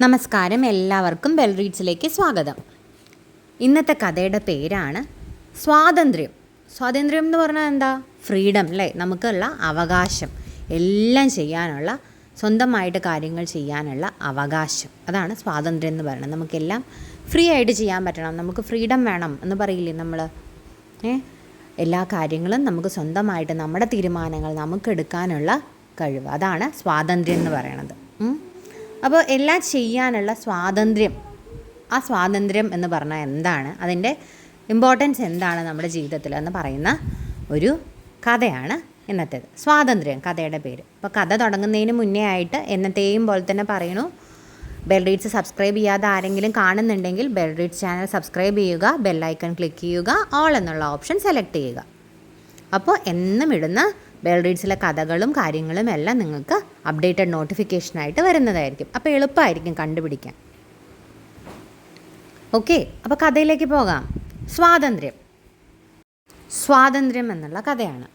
നമസ്കാരം എല്ലാവർക്കും ബെൽ റീഡ്സിലേക്ക് സ്വാഗതം. ഇന്നത്തെ കഥയുടെ പേരാണ് സ്വാതന്ത്ര്യം. സ്വാതന്ത്ര്യം എന്ന് പറഞ്ഞാൽ എന്താ? ഫ്രീഡം അല്ലേ നമുക്കുള്ള അവകാശം. എല്ലാം ചെയ്യാനുള്ള സ്വന്തമായിട്ട് കാര്യങ്ങൾ ചെയ്യാനുള്ള അവകാശം. അതാണ് സ്വാതന്ത്ര്യം എന്ന് പറയുന്നത്. നമുക്കെല്ലാം ഫ്രീ ആയിട്ട് ചെയ്യാൻ പറ്റണം. നമുക്ക് ഫ്രീഡം വേണം എന്ന് പറയില്ലേ നമ്മൾ ഏ? എല്ലാ കാര്യങ്ങളും നമുക്ക് സ്വന്തമായിട്ട് നമ്മുടെ തീരുമാനങ്ങൾ നമുക്കെടുക്കാനുള്ള കഴിവ്. അതാണ് സ്വാതന്ത്ര്യം എന്ന് പറയണത്. അപ്പോൾ എല്ലാം ചെയ്യാനുള്ള സ്വാതന്ത്ര്യം. ആ സ്വാതന്ത്ര്യം എന്ന് പറഞ്ഞാൽ എന്താണ്? അതിന്റെ ഇമ്പോർട്ടൻസ് എന്താണ് നമ്മുടെ ജീവിതത്തിൽ എന്ന് പറയുന്ന ഒരു കഥയാണ് ഇന്നത്തേത്. സ്വാതന്ത്ര്യം കഥയുടെ പേര്. അപ്പോൾ കഥ തുടങ്ങുന്നതിന് മുന്നേ ആയിട്ട് എന്നത്തെയും പോലെ തന്നെ പറയണു. ബെൽ റീഡ്സ് സബ്സ്ക്രൈബ് ചെയ്യാതെ ആരെങ്കിലും കാണുന്നുണ്ടെങ്കിൽ ബെൽ റീഡ്സ് ചാനൽ സബ്സ്ക്രൈബ് ചെയ്യുക ബെല്ലൈക്കൺ ക്ലിക്ക് ചെയ്യുക ഓൾ എന്നുള്ള ഓപ്ഷൻ സെലക്ട് ചെയ്യുക. അപ്പോൾ എന്നും ഇടുന്ന ബെൽ റീഡ്സിലെ കഥകളും കാര്യങ്ങളും എല്ലാം നിങ്ങൾക്ക് അപ്ഡേറ്റഡ് നോട്ടിഫിക്കേഷനായിട്ട് വരുന്നതായിരിക്കും. അപ്പോൾ എളുപ്പമായിരിക്കും കണ്ടുപിടിക്കാൻ. ഓക്കെ അപ്പോൾ കഥയിലേക്ക് പോകാം. സ്വാതന്ത്ര്യം. സ്വാതന്ത്ര്യം എന്നുള്ള കഥയാണ്.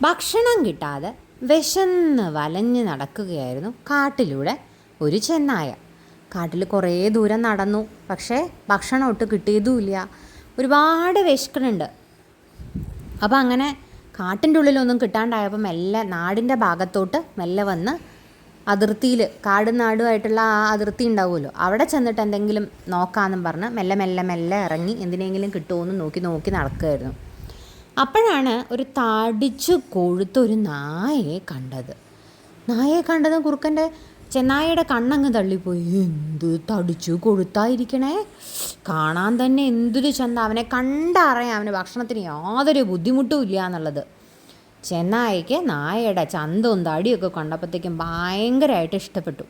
ഭക്ഷണം കിട്ടാതെ വിശന്ന് വലഞ്ഞ് നടക്കുകയായിരുന്നു കാട്ടിലൂടെ ഒരു ചെന്നായ. കാട്ടിൽ കുറേ ദൂരം നടന്നു. പക്ഷേ ഭക്ഷണം ഒട്ട് കിട്ടിയതുമില്ല. ഒരുപാട് വിശക്കുന്നുണ്ട്. അപ്പോൾ അങ്ങനെ കാട്ടിന്റെ ഉള്ളിലൊന്നും കിട്ടാണ്ടായപ്പോൾ മെല്ലെ നാടിന്റെ ഭാഗത്തോട്ട് മെല്ലെ വന്ന് അതിർത്തിയിൽ കാടും നാടുമായിട്ടുള്ള ആ അതിർത്തി ഉണ്ടാവുമല്ലോ. അവിടെ ചെന്നിട്ട് എന്തെങ്കിലും നോക്കാമെന്നും പറഞ്ഞ് മെല്ലെ മെല്ലെ മെല്ലെ ഇറങ്ങി എന്തിനെങ്കിലും കിട്ടുമോയെന്ന് നോക്കി നോക്കി നടക്കുമായിരുന്നു അപ്പോഴാണ് ഒരു തടിച്ചു കൊഴുത്ത ഒരു നായയെ കണ്ടത്. നായയെ കണ്ടത് കുറുക്കന്റെ ചെന്നായയുടെ കണ്ണങ്ങ് തള്ളിപ്പോയി. എന്ത് തടിച്ചു കൊഴുത്തായിരിക്കണേ കാണാൻ തന്നെ എന്തൊരു ചന്ത. അവനെ കണ്ടറിയാം അവന് ഭക്ഷണത്തിന് യാതൊരു ബുദ്ധിമുട്ടും ഇല്ല എന്നുള്ളത്. ചെന്നായയ്ക്ക് നായയുടെ ചന്തവും തടിയൊക്കെ കണ്ടപ്പോഴത്തേക്കും ഭയങ്കരമായിട്ട് ഇഷ്ടപ്പെട്ടു.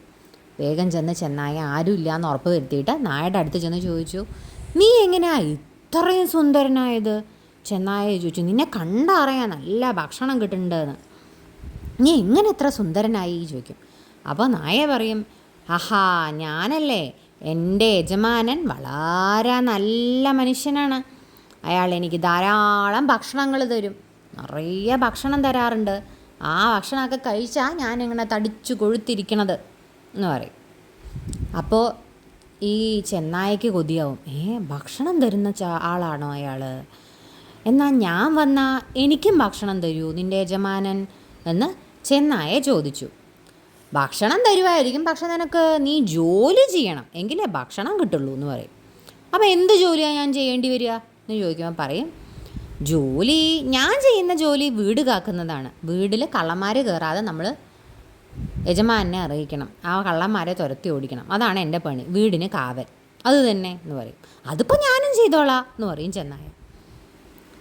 വേഗം ചെന്ന് ചെന്നായ ആരും ഇല്ലയെന്ന് ഉറപ്പ് വരുത്തിയിട്ട് നായയുടെ അടുത്ത് ചെന്ന് ചോദിച്ചു നീ എങ്ങനെയാ ഇത്രയും സുന്ദരനായത്? ചെന്നായ ചോദിച്ചു നിന്നെ കണ്ടറിയാൻ നല്ല ഭക്ഷണം കിട്ടുന്നുണ്ടെന്ന്. നീ എങ്ങനെ എത്ര സുന്ദരനായി? ചോദിക്കും. അപ്പോൾ നായ പറയും ആഹാ ഞാനല്ലേ എന്റെ യജമാനൻ വളരെ നല്ല മനുഷ്യനാണ്. അയാൾ എനിക്ക് ധാരാളം ഭക്ഷണങ്ങൾ തരും. നിറയെ ഭക്ഷണം തരാറുണ്ട്. ആ ഭക്ഷണമൊക്കെ കഴിച്ചാൽ ഞാനിങ്ങനെ തടിച്ചു കൊഴുത്തിരിക്കണത് എന്ന് പറയും. അപ്പോൾ ഈ ചെന്നായക്ക് കൊതിയാവും. ഏ ഭക്ഷണം തരുന്ന ആളാണോ അയാൾ എന്നാൽ ഞാൻ വന്നാൽ എനിക്കും ഭക്ഷണം തരൂ നിന്റെ യജമാനൻ? എന്ന് ചെന്നായ ചോദിച്ചു. ഭക്ഷണം തരുമായിരിക്കും പക്ഷെ നിനക്ക് നീ ജോലി ചെയ്യണം. എങ്കിലേ ഭക്ഷണം കിട്ടുള്ളൂ എന്ന് പറയും. അപ്പോൾ എന്ത് ജോലിയാണ് ഞാൻ ചെയ്യേണ്ടി വരിക എന്ന് ചോദിക്കുമ്പോൾ പറയും ജോലി ഞാൻ ചെയ്യുന്ന ജോലി വീട് കാക്കുന്നതാണ്. വീട്ടിൽ കള്ളന്മാർ കയറാതെ നമ്മൾ യജമാനെ അറിയിക്കണം. ആ കള്ളന്മാരെ തുരത്തി ഓടിക്കണം. അതാണ് എന്റെ പണി. വീടിന് കാവൽ. അത് തന്നെ എന്ന് പറയും. അതിപ്പോൾ ഞാനും ചെയ്തോളാം എന്ന് പറയും ചെന്നായ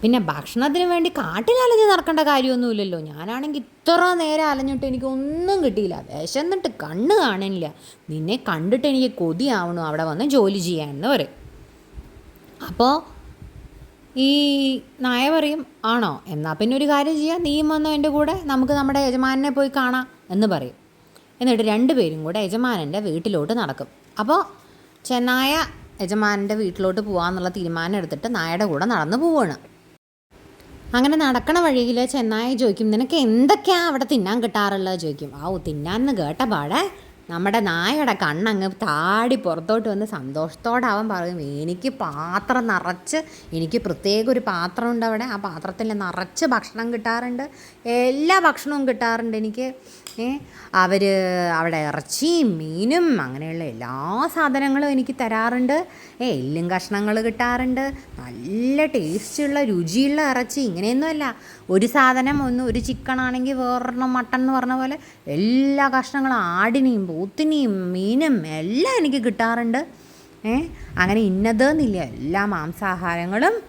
പിന്നെ ഭക്ഷണത്തിന് വേണ്ടി കാട്ടിലലഞ്ഞ് നടക്കേണ്ട കാര്യമൊന്നുമില്ലല്ലോ. ഞാനാണെങ്കിൽ ഇത്ര നേരം അലഞ്ഞിട്ട് എനിക്ക് ഒന്നും കിട്ടിയില്ല വിശന്നിട്ട് കണ്ണ് കാണാനില്ല നിന്നെ കണ്ടിട്ട് എനിക്ക് കൊതിയാവണു. അവിടെ വന്ന് ജോലി ചെയ്യാൻ എന്ന് പറയും. അപ്പോൾ ഈ നായ പറയും ആണോ? എന്നാൽ പിന്നെ ഒരു കാര്യം ചെയ്യാം. നീയും വന്നോ എന്റെ കൂടെ. നമുക്ക് നമ്മുടെ യജമാനെ പോയി കാണാം എന്ന് പറയും. എന്നിട്ട് രണ്ടുപേരും കൂടെ യജമാനന്റെ വീട്ടിലോട്ട് നടക്കും. അപ്പോൾ ചെന്നായ യജമാനന്റെ വീട്ടിലോട്ട് പോകാമെന്നുള്ള തീരുമാനം എടുത്തിട്ട് നായയുടെ കൂടെ നടന്നു പോവാണ്. അങ്ങനെ നടക്കണ വഴിയിൽ ചെന്നായി ചോദിക്കും നിനക്ക് എന്തൊക്കെയാണ് അവിടെ തിന്നാൻ കിട്ടാറുള്ളത്? ചോദിക്കും ആ തിന്നാന്ന് കേട്ട പാടെ നമ്മുടെ നായയുടെ കണ്ണങ്ങ് താടി പുറത്തോട്ട് വന്ന് സന്തോഷത്തോടെ അവൻ പറയും. എനിക്ക് പാത്രം നിറച്ച് എനിക്ക് പ്രത്യേക ഒരു പാത്രമുണ്ട് അവിടെ. ആ പാത്രത്തിൽ നിറച്ച് ഭക്ഷണം കിട്ടാറുണ്ട്. എല്ലാ ഭക്ഷണവും കിട്ടാറുണ്ട് എനിക്ക്. അവർ അവിടെ ഇറച്ചിയും മീനും അങ്ങനെയുള്ള എല്ലാ സാധനങ്ങളും എനിക്ക് തരാറുണ്ട്. ഏ എല്ലും കഷ്ണങ്ങൾ കിട്ടാറുണ്ട്. നല്ല ടേസ്റ്റുള്ള രുചിയുള്ള ഇറച്ചി. ഇങ്ങനെയൊന്നുമല്ല. ഒരു സാധനം ഒന്ന് ഒരു ചിക്കൻ ആണെങ്കിൽ വേറൊരെണ്ണം മട്ടൺ എന്ന് പറഞ്ഞ പോലെ എല്ലാ കഷ്ണങ്ങളും ആടിനെയും പോത്തിനെയും മീനും എല്ലാം എനിക്ക് കിട്ടാറുണ്ട്. ഏ അങ്ങനെ ഇന്നതെന്നില്ല എല്ലാ മാംസാഹാരങ്ങളും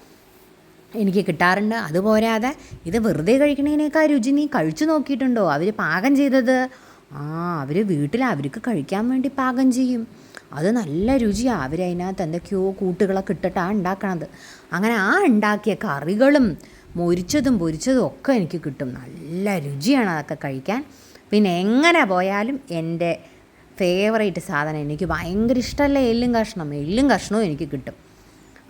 എനിക്ക് കിട്ടാറുണ്ട്. അതുപോരാതെ ഇത് വെറുതെ കഴിക്കണതിനേക്കാൾ രുചി നീ കഴിച്ചു നോക്കിയിട്ടുണ്ടോ? അവർ പാകം ചെയ്തത്. ആ അവർ വീട്ടിൽ അവർക്ക് കഴിക്കാൻ വേണ്ടി പാകം ചെയ്യും. അത് നല്ല രുചിയാണ് അവർ അതിനകത്ത് എന്തൊക്കെയോ കൂട്ടുകളൊക്കെ ഇട്ടിട്ടാണ് ഉണ്ടാക്കണത്. അങ്ങനെ ആ ഉണ്ടാക്കിയ കറികളും മൊരിച്ചതും പൊരിച്ചതും ഒക്കെ എനിക്ക് കിട്ടും. നല്ല രുചിയാണ് അതൊക്കെ കഴിക്കാൻ. പിന്നെ എങ്ങനെ പോയാലും എന്റെ ഫേവറേറ്റ് സാധനം എനിക്ക് ഭയങ്കര ഇഷ്ടമല്ല? എല്ലും കഷ്ണം. എല്ലും കഷ്ണവും എനിക്ക് കിട്ടും.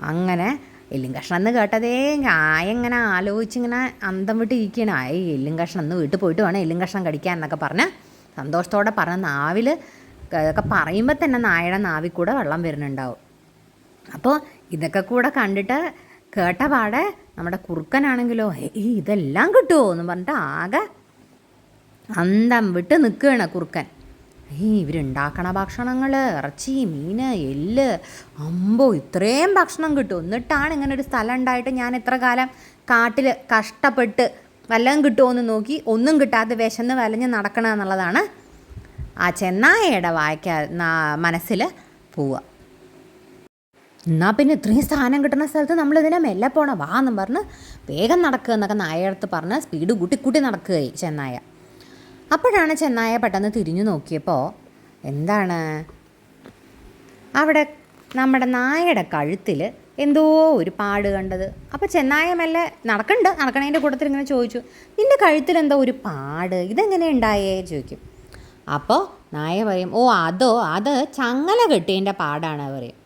അങ്ങനെ എല്ലും കഷ്ണം എന്ന് കേട്ടതേ ഞാൻ ഇങ്ങനെ ആലോചിച്ചിങ്ങനെ അന്തം വിട്ട് ഇരിക്കണം ആ എല്ലും കഷ്ണം എന്ന് വീട്ടിൽ പോയിട്ട് വേണം എല്ലും കഷ്ണം കടിക്കാൻ എന്നൊക്കെ പറഞ്ഞ് സന്തോഷത്തോടെ പറഞ്ഞ നാവിൽ ഇതൊക്കെ പറയുമ്പോൾ തന്നെ നായയുടെ നാവിൽ കൂടെ വെള്ളം വരുന്നുണ്ടാവും. അപ്പോൾ ഇതൊക്കെ കൂടെ കണ്ടിട്ട് കേട്ട പാടെ നമ്മുടെ കുറുക്കനാണെങ്കിലോ ഈ ഇതെല്ലാം കിട്ടുമോ എന്ന് പറഞ്ഞിട്ട് ആകെ അന്തം വിട്ട് നിൽക്കുകയാണ് കുറുക്കൻ. ഈ ഇവരുണ്ടാക്കണ ഭക്ഷണങ്ങൾ ഇറച്ചി മീൻ എല്ല് അമ്പോ ഇത്രയും ഭക്ഷണം കിട്ടും. എന്നിട്ടാണ് ഇങ്ങനെ ഒരു സ്ഥലം ഉണ്ടായിട്ട് ഞാൻ എത്ര കാലം കാട്ടിൽ കഷ്ടപ്പെട്ട് വല്ലതും കിട്ടുമോ നോക്കി ഒന്നും കിട്ടാതെ വിശന്ന് വലഞ്ഞ് നടക്കണം എന്നുള്ളതാണ് ആ ചെന്നായയുടെ വായിക്കാ മനസ്സിൽ പോവുക. എന്നാൽ പിന്നെ ഇത്രയും സ്ഥാനം കിട്ടുന്ന സ്ഥലത്ത് നമ്മൾ ഇതിനെ മെല്ലെ പോണം. വാ എന്നും പറഞ്ഞ് വേഗം നടക്കുക എന്നൊക്കെ നായയടുത്ത് പറഞ്ഞ് സ്പീഡ് കൂട്ടി കൂട്ടി നടക്കുകയായി ചെന്നായ. അപ്പോഴാണ് ചെന്നായ പെട്ടെന്ന് തിരിഞ്ഞു നോക്കിയപ്പോൾ എന്താണ്? അവിടെ നമ്മുടെ നായയുടെ കഴുത്തിൽ എന്തോ ഒരു പാട് കണ്ടത്. അപ്പോൾ ചെന്നായ മെല്ലെ നടക്കണ്ട് നടക്കണതിന്റെ കൂട്ടത്തിൽ ഇങ്ങനെ ചോദിച്ചു നിന്റെ കഴുത്തിൽ എന്തോ ഒരു പാട് ഇതെങ്ങനെ ഉണ്ടായേ ചോദിക്കും. അപ്പോൾ നായ പറയും ഓ അതോ അത് ചങ്ങല കെട്ടിയതിന്റെ പാടാണ് പറയും.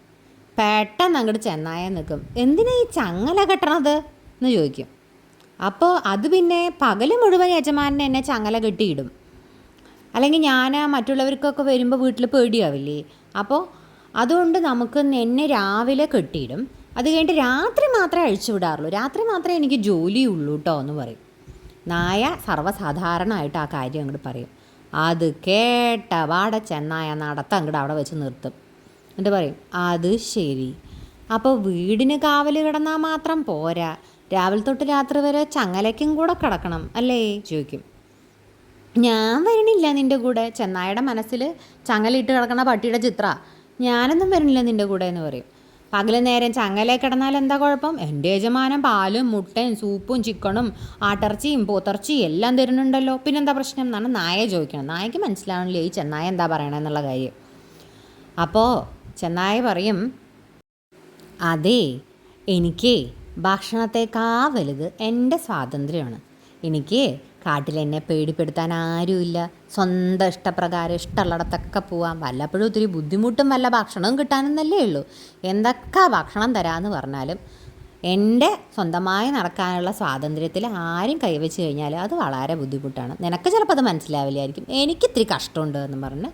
പെട്ടെന്ന് അങ്ങോട്ട് ചെന്നായ നിൽക്കും എന്തിനാ ഈ ചങ്ങല കെട്ടണത്? എന്ന് ചോദിക്കും. അപ്പോൾ അത് പിന്നെ പകൽ മുഴുവൻ യജമാനൻ എന്നെ ചങ്ങല കെട്ടിയിടും. അല്ലെങ്കിൽ ഞാൻ മറ്റുള്ളവർക്കൊക്കെ വരുമ്പോൾ വീട്ടിൽ പേടിയാവില്ലേ? അപ്പോൾ അതുകൊണ്ട് നമുക്ക് എന്നെ രാവിലെ കെട്ടിയിടും. അത് കഴിഞ്ഞിട്ട് രാത്രി മാത്രമേ അഴിച്ചു വിടാറുള്ളൂ. രാത്രി മാത്രമേ എനിക്ക് ജോലിയുള്ളൂ കേട്ടോ എന്ന് പറയും. നായ സർവസാധാരണമായിട്ട് ആ കാര്യം അങ്ങോട്ട് പറയും. അത് കേട്ട വാട ചെന്നായ നടത്തം അങ്ങോട്ട് അവിടെ വെച്ച് നിർത്തും. എന്നിട്ട് പറയും അത് ശരി. അപ്പോൾ വീടിന് കാവൽ കിടന്നാൽ മാത്രം പോരാ. രാവിലെ തൊട്ട് രാത്രി വരെ ചങ്ങലയ്ക്കും കൂടെ കിടക്കണം അല്ലേ? ചോദിക്കും. ഞാൻ വരണില്ല നിന്റെ കൂടെ. ചെന്നായുടെ മനസ്സിൽ ചങ്ങലയിട്ട് കിടക്കണ പട്ടിയുടെ ചിത്ര. ഞാനൊന്നും വരണില്ല നിന്റെ കൂടെ എന്ന് പറയും. പകൽ നേരം ചങ്ങലേ കിടന്നാൽ എന്താ കുഴപ്പം? എന്റെ യജമാനം പാലും മുട്ടയും സൂപ്പും ചിക്കണും ആട്ടിറച്ചിയും പോത്തിറച്ചിയും എല്ലാം തരുന്നുണ്ടല്ലോ. പിന്നെന്താ പ്രശ്നം എന്നാണ് നായ ചോദിക്കണം. നായക്ക് മനസ്സിലാവണില്ലേ. ഈ ചെന്നായ എന്താ പറയണമെന്നുള്ള കാര്യം. അപ്പോൾ ചെന്നായ പറയും അതെ എനിക്ക് ഭക്ഷണത്തേക്കാ വലുത് എന്റെ സ്വാതന്ത്ര്യമാണ്. എനിക്ക് കാട്ടിൽ എന്നെ പേടിപ്പെടുത്താൻ ആരുമില്ല. സ്വന്തം ഇഷ്ടപ്രകാരം ഇഷ്ടമുള്ളിടത്തൊക്കെ പോവാം. വല്ലപ്പോഴും ഒത്തിരി ബുദ്ധിമുട്ടും വല്ല ഭക്ഷണവും കിട്ടാനെന്നല്ലേ ഉള്ളൂ. എന്തൊക്കെ ഭക്ഷണം തരാമെന്ന് പറഞ്ഞാലും എന്റെ സ്വന്തമായി നടക്കാനുള്ള സ്വാതന്ത്ര്യത്തിൽ ആരും കൈവച്ച് കഴിഞ്ഞാൽ അത് വളരെ ബുദ്ധിമുട്ടാണ്. നിനക്ക് ചിലപ്പോൾ അത് മനസ്സിലാവില്ലായിരിക്കും. എനിക്കിത്തിരി കഷ്ടമുണ്ട് എന്ന് പറഞ്ഞ്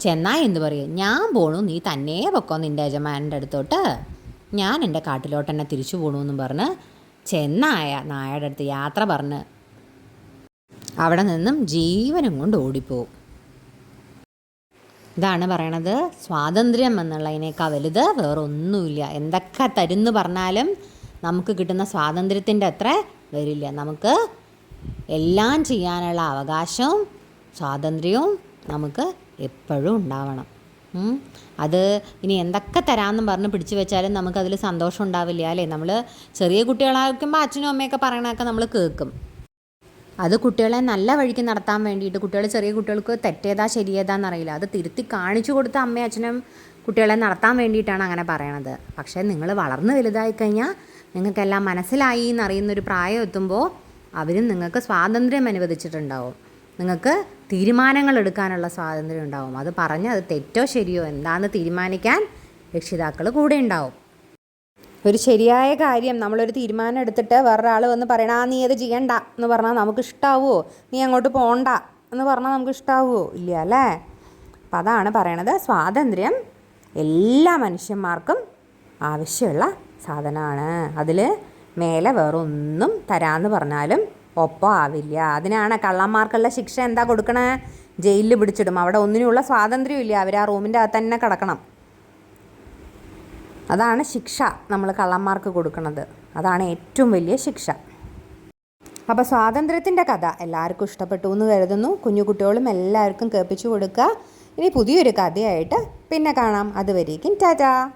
ചെന്നാൽ എന്ത് പറയും? ഞാൻ പോണു നീ തന്നെ പൊക്കോ നിന്റെ യജമാനന്റെ അടുത്തോട്ട്? ഞാൻ എന്റെ കാട്ടിലോട്ട് തന്നെ തിരിച്ചു പോണു എന്നും പറഞ്ഞ് ചെന്നായ നായയുടെ അടുത്ത് യാത്ര പറഞ്ഞ് അവിടെ നിന്നും ജീവനും കൊണ്ട് ഓടിപ്പോവും. ഇതാണ് പറയണത് സ്വാതന്ത്ര്യം എന്നുള്ളതിനേക്കാൾ വലുത് വേറൊന്നുമില്ല. എന്തൊക്കെ തരുന്നു പറഞ്ഞാലും നമുക്ക് കിട്ടുന്ന സ്വാതന്ത്ര്യത്തിന്റെ അത്ര വരില്ല. നമുക്ക് എല്ലാം ചെയ്യാനുള്ള അവകാശവും സ്വാതന്ത്ര്യവും നമുക്ക് എപ്പോഴും ഉണ്ടാവണം. അത് ഇനി എന്തൊക്കെ തരാമെന്നും പറഞ്ഞ് പിടിച്ചു വെച്ചാലും നമുക്കതിൽ സന്തോഷം ഉണ്ടാവില്ല അല്ലേ? നമ്മൾ ചെറിയ കുട്ടികളായിരിക്കുമ്പോൾ അച്ഛനും അമ്മയൊക്കെ പറയണതൊക്കെ നമ്മൾ കേൾക്കും. അത് കുട്ടികളെ നല്ല വഴിക്ക് നടത്താൻ വേണ്ടിയിട്ട് കുട്ടികൾ ചെറിയ കുട്ടികൾക്ക് തെറ്റേതാ ശരിയേതാന്ന് അറിയില്ല. അത് തിരുത്തി കാണിച്ചു കൊടുത്ത അമ്മയും അച്ഛനും കുട്ടികളെ നടത്താൻ വേണ്ടിയിട്ടാണ് അങ്ങനെ പറയണത്. പക്ഷേ നിങ്ങൾ വളർന്ന് വലുതായി കഴിഞ്ഞാൽ നിങ്ങൾക്കെല്ലാം മനസ്സിലായി എന്നറിയുന്നൊരു പ്രായം എത്തുമ്പോൾ അവരും നിങ്ങൾക്ക് സ്വാതന്ത്ര്യം അനുവദിച്ചിട്ടുണ്ടാവും. നിങ്ങൾക്ക് തീരുമാനങ്ങൾ എടുക്കാനുള്ള സ്വാതന്ത്ര്യം ഉണ്ടാവും. അത് പറഞ്ഞ് അത് തെറ്റോ ശരിയോ എന്താണെന്ന് തീരുമാനിക്കാൻ രക്ഷിതാക്കൾ കൂടെ ഉണ്ടാവും. ഒരു ശരിയായ കാര്യം നമ്മളൊരു തീരുമാനം എടുത്തിട്ട് വേറൊരാൾ വന്ന് പറയണ ആ നീ അത് ചെയ്യണ്ട എന്ന് പറഞ്ഞാൽ നമുക്ക് ഇഷ്ടാവുമോ നീ അങ്ങോട്ട് പോണ്ട എന്ന് പറഞ്ഞാൽ നമുക്ക് ഇഷ്ടാവുമോ ഇല്ല അല്ലേ? അപ്പം അതാണ് പറയണത്. സ്വാതന്ത്ര്യം എല്ലാ മനുഷ്യന്മാർക്കും ആവശ്യമുള്ള സാധനമാണ്. അതിൽ മേലെ വേറൊന്നും തരാമെന്ന് പറഞ്ഞാലും ഒപ്പം ആവില്ല. അതിനാണ് കള്ളന്മാർക്കുള്ള ശിക്ഷ എന്താ കൊടുക്കണേ? ജയിലിൽ പിടിച്ചിടും. അവിടെ ഒന്നിനുമുള്ള സ്വാതന്ത്ര്യമില്ല അവർ ആ റൂമിന്റെ അകത്ത് തന്നെ കിടക്കണം. അതാണ് ശിക്ഷ നമ്മൾ കള്ളന്മാർക്ക് കൊടുക്കുന്നത് അതാണ് ഏറ്റവും വലിയ ശിക്ഷ. അപ്പോൾ സ്വാതന്ത്ര്യത്തിന്റെ കഥ എല്ലാവർക്കും ഇഷ്ടപ്പെട്ടു എന്ന് കരുതുന്നു. കുഞ്ഞു കുട്ടികളും എല്ലാവർക്കും കേൾപ്പിച്ചു കൊടുക്കുക. ഇനി പുതിയൊരു കഥയായിട്ട് പിന്നെ കാണാം. അതുവരേക്കും ടാറ്റാ.